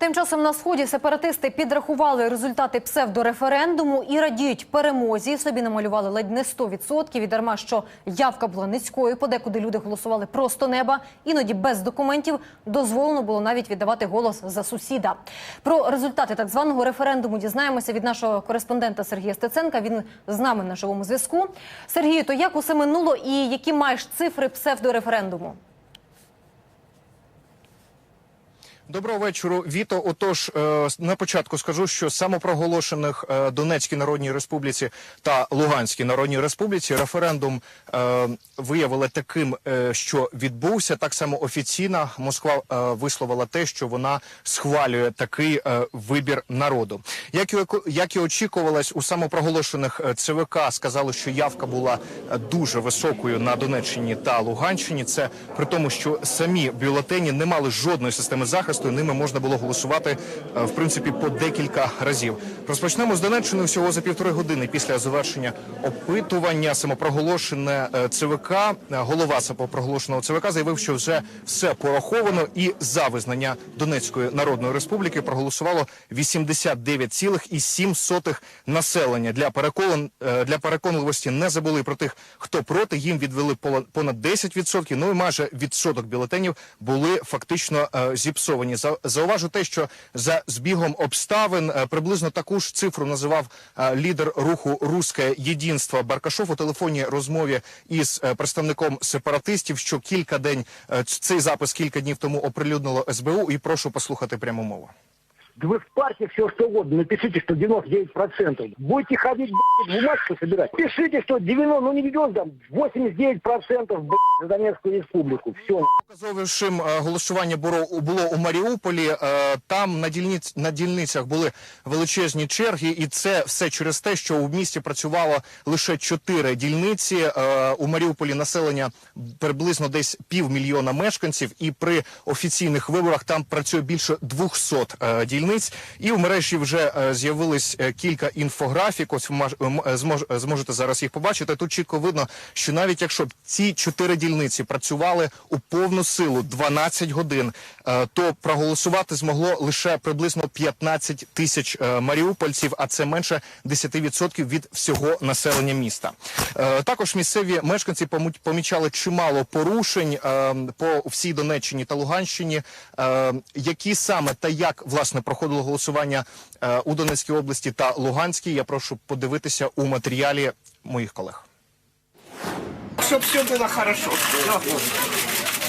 Тим часом на сході сепаратисти підрахували результати псевдореферендуму і радіють перемозі. Собі намалювали ледь не 100% і дарма, що явка була низькою. Подекуди люди голосували просто неба. Іноді без документів дозволено було навіть віддавати голос за сусіда. Про результати так званого референдуму дізнаємося від нашого кореспондента Сергія Стеценка. Він з нами на живому зв'язку. Сергію, то як усе минуло і які маєш цифри псевдореферендуму? Доброго вечора, Віто. Отож, е, на початку скажу, що самопроголошених е, Донецькій Народній Республіці та Луганській Народній Республіці референдум е, виявили таким, що відбувся. Так само офіційно Москва висловила те, що вона схвалює такий вибір народу. Як і як і очікувалось, у самопроголошених ЦВК сказали, що явка була дуже високою на Донеччині та Луганщині. Це при тому, що самі бюлетені не мали жодної системи захисту. І Ними можна було голосувати е, в принципі по декілька разів. Розпочнемо з Донеччини всього за півтори години після завершення опитування. Самопроголошене е, ЦВК, е, голова самопроголошеного ЦВК заявив, що вже все пораховано, і за визнання Донецької Народної Республіки проголосувало 89,7 населення. Для перекон е, для переконливості не забули про тих, хто проти. Їм відвели понад 10%, Ну і майже відсоток бюлетенів були фактично зіпсовані. За- Зауважу те, що за збігом обставин е, приблизно таку ж цифру називав е, лідер руху Руське єдинство Баркашов у телефонній розмові із е, представником сепаратистів. Що кілька день цей запис кілька днів тому оприлюднило СБУ. І прошу послухати пряму мову. Да вы в партии все что угодно, напишите, что 99%. Будете ходить, блядь, бумажку собирать. Пишите, что 90, ну не миллион, там 89% блядь, за Донецкую республику. Все. Показовішим голосування було, було у Маріуполі. Там на, дільниць, на дільницях були величезні черги, і це все через те, що у місті працювало лише чотири дільниці. У Маріуполі населення приблизно десь півмільйона мешканців, і при офіційних виборах там працює більше 200 е, дільниць. І в мережі вже е, з'явились е, кілька інфографік. Ось е, змож- зможете зараз їх побачити. Тут чітко видно, що навіть якщо б ці чотири дільниці працювали у повну силу 12 годин, то проголосувати змогло лише приблизно 15 тисяч маріупольців, а це менше 10% від всього населення міста. Також місцеві мешканці помічали чимало порушень е, по всій Донеччині та Луганщині, е, які саме та як власне проходило голосування е, у Донецькій області та Луганській. Я прошу подивитися у матеріалі моїх колег. Чтоб все було хорошо.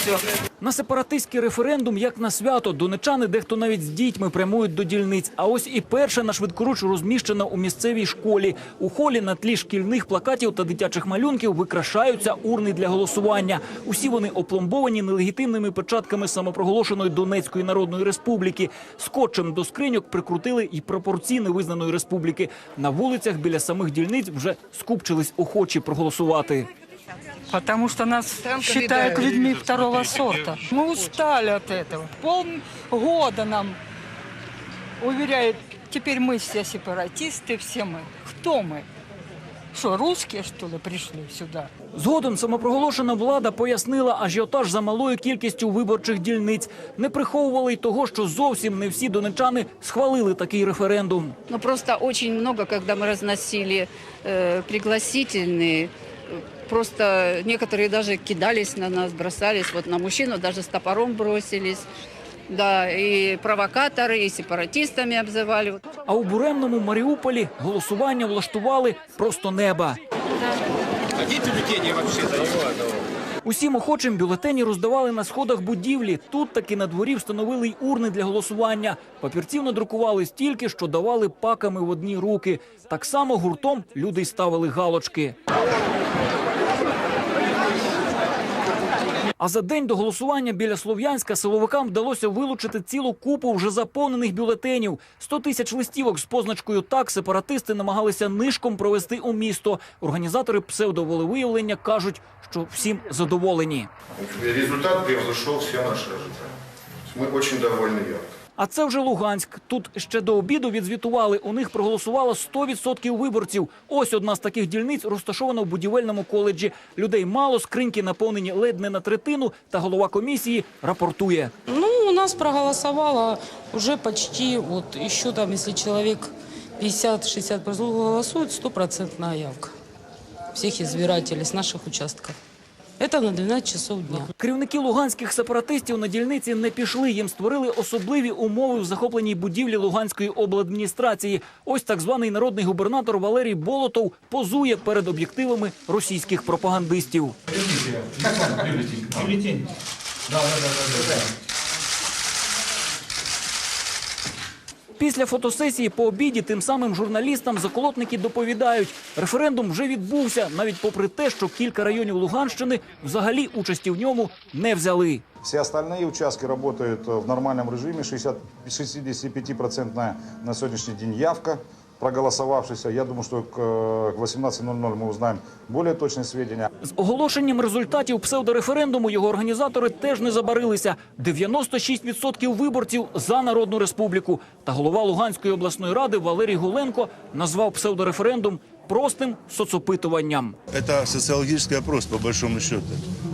Все. На сепаратистський референдум, як на свято, донечани дехто навіть з дітьми прямують до дільниць. А ось і перша на швидкоруч розміщена у місцевій школі. У холі на тлі шкільних плакатів та дитячих малюнків викрашаються урни для голосування. Усі вони опломбовані нелегітимними печатками самопроголошеної Донецької Народної Республіки. Скотчем до скриньок прикрутили і прапорці невизнаної республіки. На вулицях біля самих дільниць вже скупчились охочі проголосувати. Потому что нас считают людьми второго сорта. Мы устали от этого. Полгода нам уверяют, теперь мы все сепаратисты, все мы. Кто мы? Что, русские, что ли, пришли сюда? Згодом самопроголошена влада пояснила ажіотаж за малою кількістю виборчих дільниць. Не приховували й того, що зовсім не всі донечани схвалили такий референдум. Ну, просто очень много, когда мы разносили э, пригласительные, э, просто некоторые даже кидались на нас, бросались, вот на мужчину даже с топором бросились. Да, и провокаторы, и сепаратистами обзывали. А у буремному Маріуполі голосування влаштували просто неба. Усім охочим бюлетені роздавали на сходах будівлі. Тут таки на дворі встановили й урни для голосування. Папірців надрукували стільки, що давали паками в одні руки. Так само гуртом люди й ставили галочки. А за день до голосування біля Слов'янська силовикам вдалося вилучити цілу купу вже заповнених бюлетенів. 100 тисяч листівок з позначкою «Так» сепаратисти намагалися нишком провести у місто. Організатори псевдоволевиявлення кажуть, що всім задоволені. Результат превзошел все наше життя. Ми дуже довольні. А це вже Луганськ. Тут ще до обіду відзвітували. У них проголосувало 100% виборців. Ось одна з таких дільниць розташована в будівельному коледжі. Людей мало, скриньки наповнені ледь не на третину. Та голова комісії рапортує. Ну, у нас проголосовало уже почти, вот еще там, если человек 50-60 голосует, стопроцентная явка всех избирателей с наших участков. Это на 12 часов дня. Керівники луганських сепаратистів на дільниці не пішли. Їм створили особливі умови в захопленій будівлі Луганської обладміністрації. Ось так званий народний губернатор Валерій Болотов позує перед об'єктивами російських пропагандистів. Після фотосесії по обіді тим самим журналістам заколотники доповідають, референдум вже відбувся, навіть попри те, що кілька районів Луганщини взагалі участі в ньому не взяли. Все остальные участки работают в нормальном режиме. 60, 65% на сегодняшний день явка проголосовавшихся. Я думаю, что к э, к 18.00 мы узнаем более точные сведения. З оголошенням результатів псевдореферендуму його організатори теж не забарилися. 96% виборців за народну республіку. Та голова Луганської обласної ради Валерій Гуленко назвав псевдореферендум простим соцопитуванням. Это социологический опрос, по большому счету.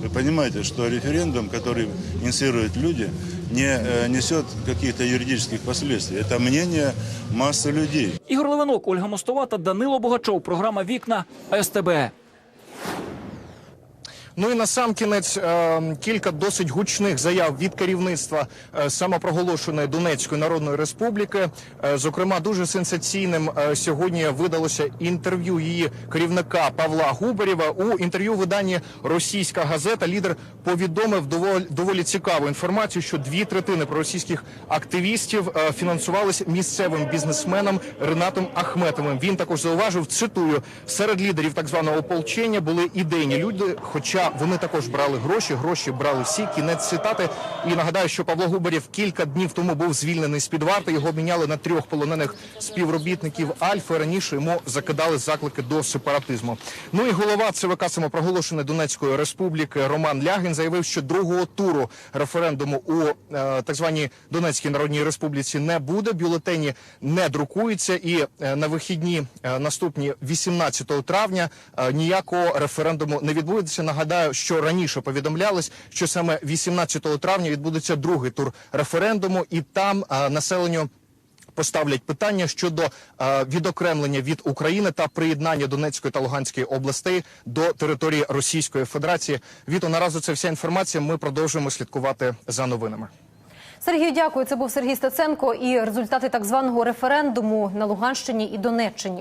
Вы понимаете, что референдум, который инициируют люди, не э, несет каких-то юридических последствий. Это мнение массы людей. Ігор Левинок, Ольга Мостова та Данило Богачов. Програма Вікна СТБ. Ну і на сам кінець е, кілька досить гучних заяв від керівництва е, самопроголошеної Донецької Народної Республіки. Е, зокрема, дуже сенсаційним сьогодні видалося інтерв'ю її керівника Павла Губарєва. У інтерв'ю виданні російська газета лідер повідомив доволі, цікаву інформацію, що дві третини проросійських активістів фінансувалися місцевим бізнесменом Ренатом Ахметовим. Він також зауважив, цитую, серед лідерів так званого ополчення були ідейні люди, хоча вони також брали гроші, гроші брали всі. Кінець цитати. І нагадаю, що Павло Губарєв кілька днів тому був звільнений з під варти. Його міняли на трьох полонених співробітників Альфи. Раніше йому закидали заклики до сепаратизму. Ну і голова ЦВК самопроголошеної Донецької республіки Роман Лягін заявив, що другого туру референдуму у е, так званій Донецькій Народній Республіці не буде. Бюлетені не друкуються, і е, на вихідні е, наступні 18 травня е, ніякого референдуму не відбудеться. Нагадаю, що раніше повідомлялось, що саме 18 травня відбудеться другий тур референдуму, і там е, населенню. Поставлять питання щодо е, відокремлення від України та приєднання Донецької та Луганської областей до території Російської Федерації. Віто наразі це вся інформація. Ми продовжуємо слідкувати за новинами. Сергію, дякую. Це був Сергій Стеценко і результати так званого референдуму на Луганщині і Донеччині.